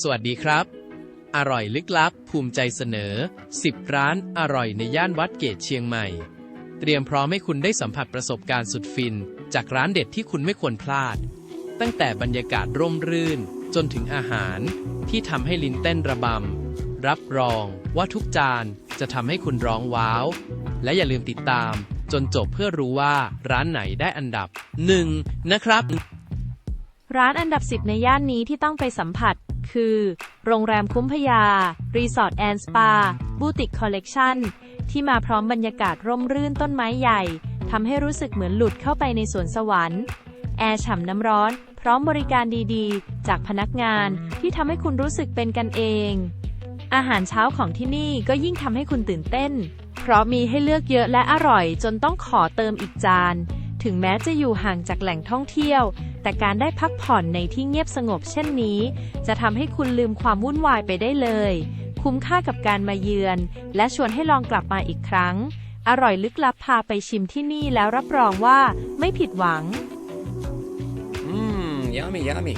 สวัสดีครับ อร่อยลึกลับ ภูมิใจเสนอ 10 ร้านอร่อยในย่านวัดเกตเชียงใหม่ เตรียมพร้อมให้คุณได้สัมผัสประสบการณ์สุดฟิน จากร้านเด็ดที่คุณไม่ควรพลาด ตั้งแต่บรรยากาศร่มรื่น จนถึงอาหาร ที่ทำให้ลิ้นเต้นระบำ รับรองว่าทุกจานจะทำให้คุณร้องว้าว และอย่าลืมติดตาม จนจบเพื่อรู้ว่าร้านไหนได้อันดับ 1 นะครับ ร้านอันดับ 10 ในย่านนี้ที่ต้องไปสัมผัส คือ โรงแรมคุ้มพยา รีสอร์ทแอนด์สปา บูติกคอลเลกชันที่มาพร้อมบรรยากาศร่มรื่นต้นไม้ใหญ่ทำให้รู้สึกเหมือนหลุดเข้าไปในสวนสวรรค์ แอร์ฉ่ำน้ำร้อน พร้อมบริการดีๆ จากพนักงานที่ทำให้คุณรู้สึกเป็นกันเอง อาหารเช้าของที่นี่ก็ยิ่งทำให้คุณตื่นเต้น เพราะมีให้เลือกเยอะและอร่อยจนต้องขอเติมอีกจาน ถึงแม้จะอยู่ห่างจากแหล่งท่องเที่ยว แต่การได้พักผ่อนในที่เงียบสงบเช่นนี้ จะทำให้คุณลืมความวุ่นวายไปได้เลย คุ้มค่ากับการมาเยือน และชวนให้ลองกลับมาอีกครั้ง อร่อยลึกลับพาไปชิมที่นี่แล้วรับรองว่าไม่ผิดหวัง Mmm, yummy, yummy.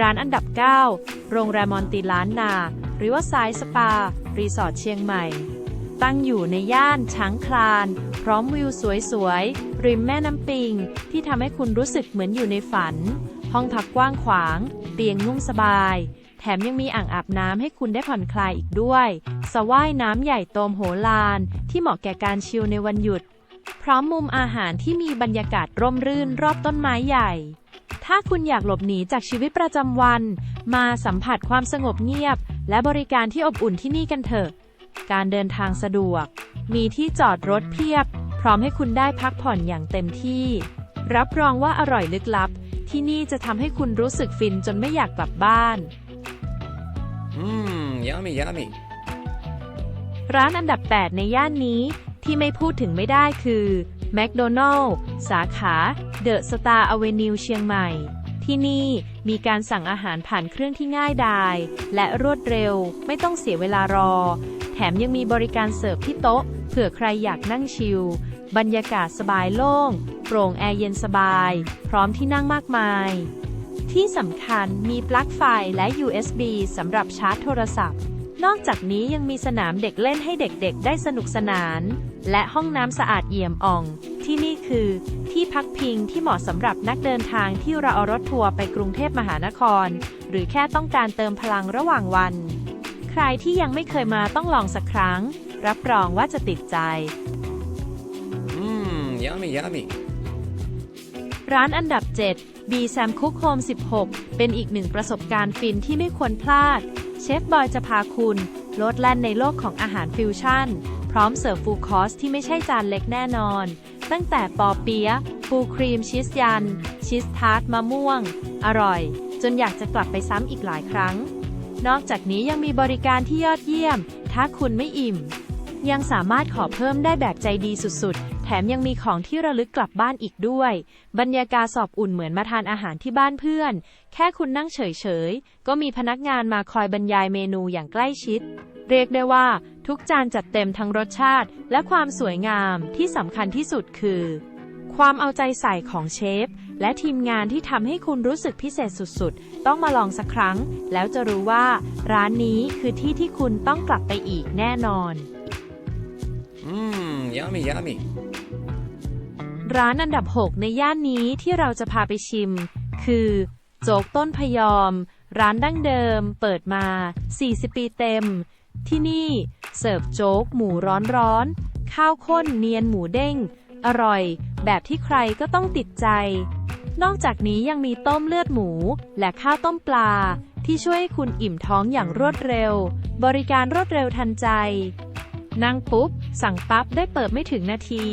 ร้านอันดับ 9 โรงแรมมอนติล้านนาหรือว่าไซส์สปา รีสอร์ทเชียงใหม่ ตั้งอยู่ในย่านช้างคลาน พร้อมวิวสวยๆ ริมแม่น้ำปิง ที่ทำให้คุณรู้สึกเหมือนอยู่ในฝัน ห้องพักกว้างขวาง เตียงนุ่มสบาย แถมยังมีอ่างอาบน้ำให้คุณได้ผ่อนคลายอีกด้วยสระว่ายน้ำใหญ่โตมโหฬารที่เหมาะแก่การชิลในวันหยุด พร้อมมุมอาหารที่มีบรรยากาศร่มรื่นรอบต้นไม้ใหญ่ ถ้าคุณอยากหลบหนีจากชีวิตประจำวัน มาสัมผัสความสงบเงียบ และบริการที่อบอุ่นที่นี่กันเถอะ การเดินทางสะดวก มีที่จอดรถเพียบ พร้อมให้คุณได้พักผ่อนอย่างเต็มที่ รับรองว่าอร่อยลึกลับ ที่นี่จะทำให้คุณรู้สึกฟินจนไม่อยากกลับบ้าน Mmm, yummy, yummy. ร้านอันดับ 8 ในย่านนี้ที่ไม่พูดถึงไม่ได้คือ McDonald สาขา The Star Avenue เชียงใหม่ ที่นี่มีการสั่งอาหารผ่านเครื่องที่ง่ายดาย และรวดเร็ว ไม่ต้องเสียเวลารอ แถมยังมีบริการเสิร์ฟที่โต๊ะ เผื่อใครอยากนั่งชิล บรรยากาศสบายโล่ง โปร่งแอร์เย็นสบาย พร้อมที่นั่งมากมาย ที่สำคัญมีปลั๊กไฟและ USB สำหรับชาร์จโทรศัพท์ นอกจากนี้ยังมีสนามเด็กเล่นให้เด็กๆ ได้สนุกสนาน และห้องน้ำสะอาดเอี่ยมอ่อง ที่นี่คือที่พักพิงที่เหมาะสำหรับนักเดินทางที่เราเอารถทัวร์ไปกรุงเทพมหานคร หรือแค่ต้องการเติมพลังระหว่างวัน ใครที่ยังไม่เคยมาต้องลองสักครั้ง รับรองว่าจะติดใจ Mmm, yummy, yummy. ร้านอันดับ 7 B Sam Cook Home 16 เป็นอีกหนึ่งประสบการณ์ฟินที่ไม่ควรพลาด เชฟบอยจะพาคุณโลดแล่นในโลกของอาหารฟิวชั่น พร้อมเสิร์ฟฟูลคอร์สที่ไม่ใช่จานเล็กแน่นอน ตั้งแต่ปอเปี๊ยะฟูครีมชีสยัน ชีสทาร์ตมะม่วง อร่อย จนอยากจะกลับไปซ้ำอีกหลายครั้ง นอกจากนี้ยังมีบริการที่ยอดเยี่ยม ถ้าคุณไม่อิ่ม ยังสามารถขอเพิ่มได้แบบใจดีสุดๆ แถมยังมีของที่ระลึกกลับบ้านอีกด้วย บรรยากาศสอบอุ่นเหมือนมาทานอาหารที่บ้านเพื่อน แค่คุณนั่งเฉยๆ ก็มีพนักงานมาคอยบรรยายเมนูอย่างใกล้ชิด เรียกได้ว่า ทุกจานจัดเต็มทั้งรสชาติ และความสวยงามที่สำคัญที่สุดคือ ความเอาใจใส่ของเชฟ และทีมงานที่ทำให้คุณรู้สึกพิเศษสุดๆ ต้องมาลองสักครั้ง แล้วจะรู้ว่า ร้านนี้คือที่ที่คุณต้องกลับไปอีกแน่นอน Mmm, yummy, yummy. ร้านอันดับ 6 ในย่านนี้ที่เราจะพาไปชิม คือ โจ๊กต้นพยอม ร้านดั้งเดิม เปิดมา 40 ปีเต็ม ที่นี่เสิร์ฟโจ๊กหมูร้อนๆข้าวข้นเนียนหมูเด้ง อร่อย แบบที่ใครก็ต้องติดใจ นอกจากนี้ยังมีต้มเลือดหมู และข้าวต้มปลา ที่ช่วยให้คุณอิ่มท้องอย่างรวดเร็ว บริการรวดเร็วทันใจ นั่งปุ๊บ สั่งปั๊บได้เปิดไม่ถึงนาที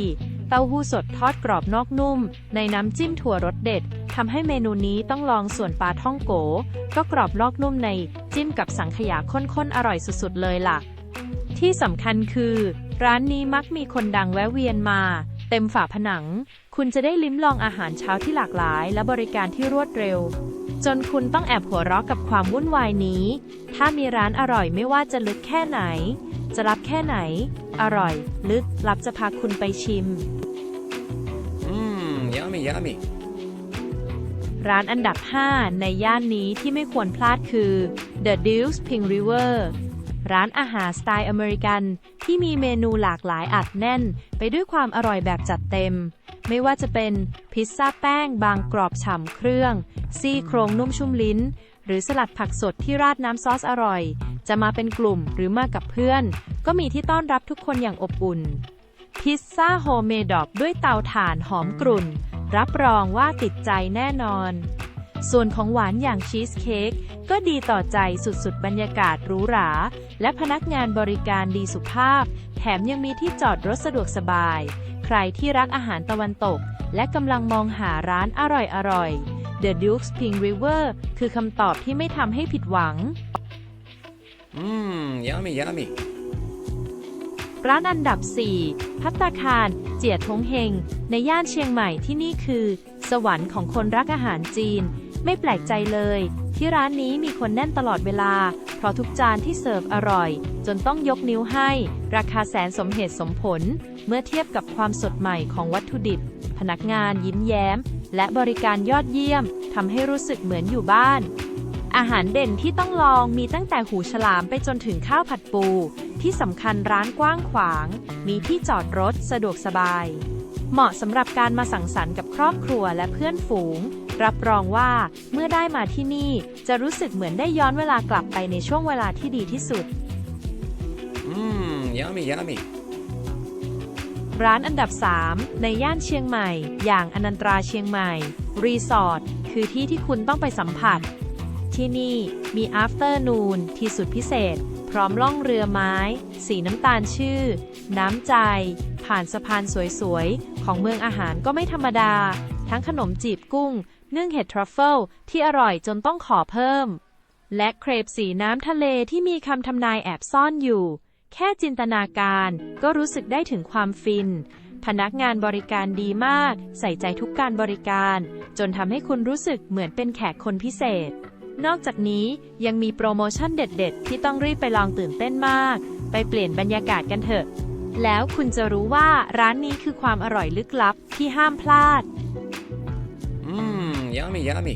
เต้าหู้สดทอดกรอบนอกนุ่ม ในน้ำจิ้มถั่วรสเด็ดทำให้เมนูนี้ต้องลองส่วนปลาท่องโก ก็กรอบนอกนุ่มในจิ้มกับสังขยาข้นๆอร่อยสุดๆเลยล่ะ ที่สำคัญคือ ร้านนี้มักมีคนดังแวะเวียนมา เต็มฝาผนัง คุณจะได้ลิ้มลองอาหารเช้าที่หลากหลาย และบริการที่รวดเร็ว จนคุณต้องแอบหัวเราะกับความวุ่นวายนี้ ถ้ามีร้านอร่อยไม่ว่าจะลึกแค่ไหน จะรับแค่ไหน อร่อย ลึกลับจะพาคุณไปชิม Mmm, yummy, yummy. ร้านอันดับ 5 ในย่านนี้ที่ไม่ควรพลาดคือ The Deuce Pink River ร้านอาหารสไตล์อเมริกันที่มีเมนูหลากหลายอัดแน่น ไปด้วยความอร่อยแบบจัดเต็ม ไม่ว่าจะเป็นพิซซ่าแป้งบางกรอบฉ่ำเครื่อง ซี่โครงนุ่มชุ่มลิ้น หรือสลัดผักสดที่ราดน้ำซอสอร่อย จะมาเป็นกลุ่มหรือมากับเพื่อน ก็มีที่ต้อนรับทุกคนอย่างอบอุ่น พิซซ่าโฮมเมดอบด้วยเตาถ่านหอมกรุ่น รับรองว่าติดใจแน่นอน ส่วนของหวานอย่างชีสเค้กก็ดีต่อใจสุดๆ บรรยากาศหรูหรา และพนักงานบริการดีสุภาพ แถมยังมีที่จอดรถสะดวกสบาย ใครที่รักอาหารตะวันตก และกำลังมองหาร้านอร่อยๆ The Duke's Pink River คือคำตอบที่ไม่ทำให้ผิดหวัง Mmm, yummy, yummy. ร้านอันดับ 4 พัตตาคาร เจียทงเฮง ในย่านเชียงใหม่ที่นี่คือ สวรรค์ของคนรักอาหารจีน ไม่แปลกใจเลย ที่ร้านนี้มีคนแน่นตลอดเวลาเพ ราะทุกจานที่เสิร์ฟอร่อย จนต้องยกนิ้วให้ ราคาแสนสมเหตุสมผล เมื่อเทียบกับความสดใหม่ของวัตถุดิบ พนักงานยิ้มแย้ม และบริการยอดเยี่ยมทำให้รู้สึกเหมือนอยู่บ้าน อาหารเด่นที่ต้องลองมีตั้งแต่หูฉลามไปจนถึงข้าวผัดปู ที่สำคัญร้านกว้างขวาง มีที่จอดรถสะดวกสบาย เหมาะสำหรับการมาสังสรรค์กับครอบครัวและเพื่อนฝูง รับรองว่าเมื่อได้มาที่นี่จะรู้สึกเหมือนได้ย้อนเวลากลับไปในช่วงเวลาที่ดีที่สุด Mmm, yummy, yummy. ร้านอันดับ 3 ในย่านเชียงใหม่ อย่างอนันตราเชียงใหม่ รีสอร์ทคือที่ที่คุณต้องไปสัมผัส ที่นี่มี Afternoon ที่สุดพิเศษ พร้อมล่องเรือไม้ สีน้ำตาลชื่อ น้ำใจ ผ่านสะพานสวยๆ ของเมืองอาหารก็ไม่ธรรมดา ทั้งขนมจีบกุ้ง นึ่งเห็ดทรัฟเฟิลที่อร่อยจนต้องขอเพิ่ม และเครปสีน้ำทะเลที่มีคำทำนายแอบซ่อนอยู่ แค่จินตนาการก็รู้สึกได้ถึงความฟิน พนักงานบริการดีมาก ใส่ใจทุกการบริการ จนทำให้คุณรู้สึกเหมือนเป็นแขกคนพิเศษนอกจากนี้ยังมีโปรโมชั่นเด็ด ๆ ที่ต้องรีบไปลองตื่นเต้นมาก ไปเปลี่ยนบรรยากาศกันเถอะ แล้วคุณจะรู้ว่าร้านนี้คือความอร่อยลึกลับที่ห้ามพลาด Mmm, yummy, yummy.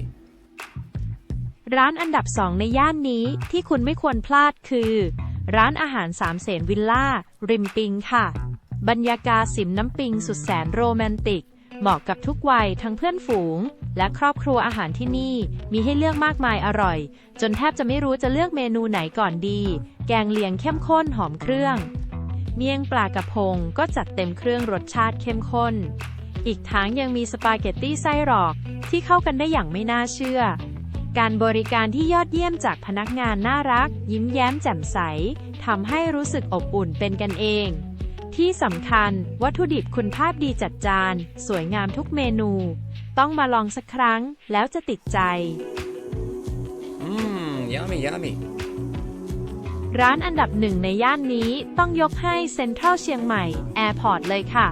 ร้านอันดับสองในย่านนี้ที่คุณไม่ควรพลาดคือ ร้านอาหารสามเสนวิลล่า ริมปิงค่ะ บรรยากาศสิมน้ำปิงสุดแสนโรแมนติก เหมาะกับทุกวัยทั้งเพื่อนฝูง และครอบครัวอาหารที่นี่ มีให้เลือกมากมายอร่อย จนแทบจะไม่รู้จะเลือกเมนูไหนก่อนดี แกงเลียงเข้มข้นหอมเครื่อง เมี่ยงปลากระพงก็จัดเต็มเครื่องรสชาติเข้มข้น อีกทั้งยังมีสปาเกตตี้ไส้หรอกที่เข้ากันได้อย่างไม่น่าเชื่อ การบริการที่ยอดเยี่ยมจากพนักงานน่ารัก ยิ้มแย้มแจ่มใสทำให้รู้สึกอบอุ่นเป็นกันเอง ที่สำคัญวัตถุดิบคุณภาพดีจัดจาน สวยงามทุกเมนู ต้องมาลองสักครั้งแล้วจะติดใจ Mmm, yummy, yummy. ร้านอันดับหนึ่งในย่านนี้ต้องยกให้เซ็นทรัลเชียงใหม่แอร์พอร์ตเลยค่ะ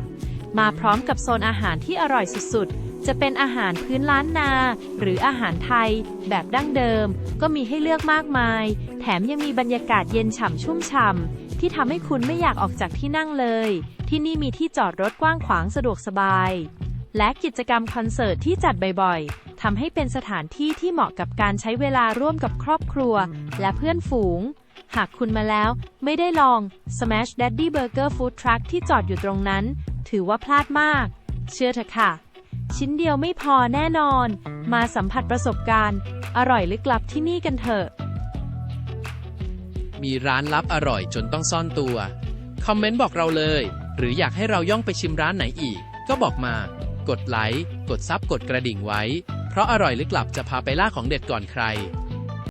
มาพร้อมกับโซนอาหารที่อร่อยสุดๆ จะเป็นอาหารพื้นล้านนา หรืออาหารไทย แบบดั้งเดิม ก็มีให้เลือกมากมาย แถมยังมีบรรยากาศเย็นฉ่ำชุ่มฉ่ำที่ทำให้คุณไม่อยากออกจากที่นั่งเลย ที่นี่มีที่จอดรถกว้างขวางสะดวกสบาย และกิจกรรมคอนเสิร์ตที่จัดบ่อยๆทำให้เป็นสถานที่ที่เหมาะกับการใช้เวลาร่วมกับครอบครัว และเพื่อนฝูง หากคุณมาแล้วไม่ได้ลอง Smash Daddy Burger Food Truck ที่จอดอยู่ตรงนั้น ถือว่าพลาดมาก เชื่อเถอะค่ะ ชิ้นเดียวไม่พอแน่นอน มาสัมผัสประสบการณ์ อร่อยลึกลับที่นี่กันเถอะ มีร้านลับอร่อยจนต้องซ่อนตัว คอมเมนต์บอกเราเลย หรืออยากให้เราย่องไปชิมร้านไหนอีก ก็บอกมา กดไลค์ กดซับกดกระดิ่งไว้ เพราะอร่อยลึกลับจะพาไปล่าของเด็ดก่อนใคร